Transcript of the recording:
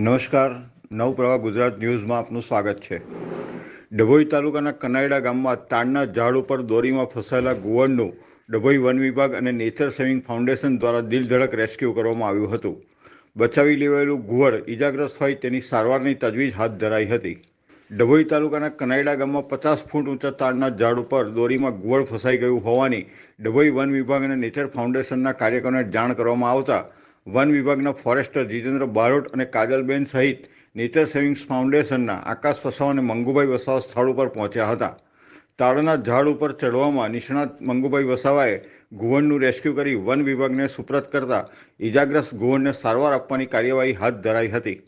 નમસ્કાર. નવપ્રભા ગુજરાત ન્યૂઝમાં આપનું સ્વાગત છે. ડભોઈ તાલુકાના કનાયડા ગામમાં તાડના ઝાડ ઉપર દોરીમાં ફસાયેલા ગુવરનું ડભોઈ વન વિભાગ અને નેચર સેવિંગ ફાઉન્ડેશન દ્વારા દિલધડક રેસ્ક્યુ કરવામાં આવ્યું હતું. બચાવી લેવાયેલું ગુવર ઇજાગ્રસ્ત હોય તેની સારવારની તજવીજ હાથ ધરાઈ હતી. ડભોઈ તાલુકાના કનાયડા ગામમાં પચાસ ફૂટ ઊંચા તાડના ઝાડ ઉપર દોરીમાં ગુવળ ફસાઈ ગયું હોવાની ડભોઈ વન વિભાગ અને નેચર ફાઉન્ડેશનના કાર્યકરોને જાણ કરવામાં આવતા વન વિભાગના ફોરેસ્ટર જીતેન્દ્ર બારોટ અને કાજલબેન સહિત નેચર સેવિંગ્સ ફાઉન્ડેશનના આકાશ વસાવ અને મંગુભાઈ વસાવા સ્થળ ઉપર પહોંચ્યા હતા. તાળના ઝાડ ઉપર ચડવામાં નિષ્ણાત મંગુભાઈ વસાવાએ ઘુવણનું રેસ્ક્યુ કરી વન વિભાગને સુપ્રત કરતા ઇજાગ્રસ્ત ઘુવણને સારવાર આપવાની કાર્યવાહી હાથ ધરાઈ હતી.